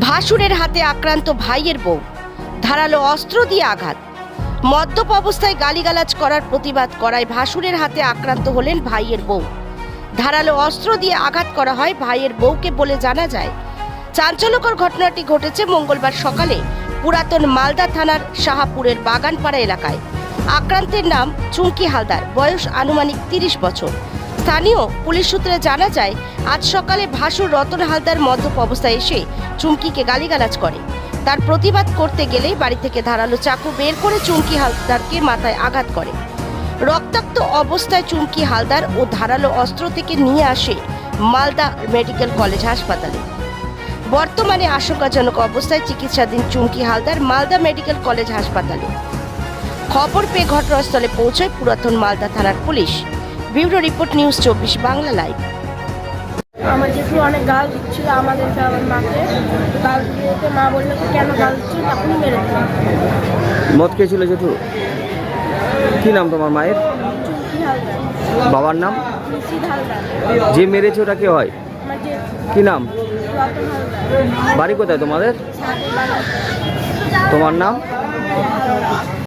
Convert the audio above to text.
ভাসুরের হাতে আক্রান্ত ভাইয়ের বউ। ধারালো অস্ত্র দিয়ে আঘাত। মদ্যপ অবস্থায় গালিগালাজ করার প্রতিবাদ করায় ভাসুরের হাতে আক্রান্ত হলেন ভাইয়ের বউ। ধারালো অস্ত্র দিয়ে আঘাত করা হয় ভাইয়ের বউকে বলে জানা যায়, চাঞ্চল্যকর ঘটনাটি ঘটেছে মঙ্গলবার সকালে পুরাতন মালদা থানার শাহাপুরের বাগানপাড়া এলাকায়। আক্রান্তের নাম চুমকি হালদার, বয়স আনুমানিক তিরিশ বছর। স্থানীয় পুলিশ সূত্রে জানা যায়, আজ সকালে ভাসুর রতন হালদার মদ্যপ অবস্থায় এসে চুমকিকে গালিগালাজ করে। তার প্রতিবাদ করতে গেলেই বাড়ি থেকে ধারালো চাকু বের করে চুমকি হালদারকে মাথায় আঘাত করে। রক্তাক্ত অবস্থায় চুমকি হালদার ও ধারালো অস্ত্র থেকে নিয়ে আসে মালদা মেডিকেল কলেজ হাসপাতালে। বর্তমানে আশঙ্কাজনক অবস্থায় চিকিৎসাধীন চুমকি হালদার মালদা মেডিকেল কলেজ হাসপাতালে। খবর পেয়ে ঘটনাস্থলে পৌঁছয় পুরাতন মালদা থানার পুলিশ। ব্যুরো রিপোর্ট নিউজ চব্বিশ বাংলা লাইভ। আমার জেঠু অনেক গাল দিচ্ছিল আমাদেরকে আমার মাকে গাল দিতে মা বলল কেন গাল দিচ্ছিল তখনই মেরে দিলাম। মদ খেয়েছিল জেঠু? কি নাম তোমার মায়ের? বাবার নাম? যে মেরেছে ওটা কে হয়? আমার কি নাম? বাড়ি কোথায় তোমাদের? তোমার নাম?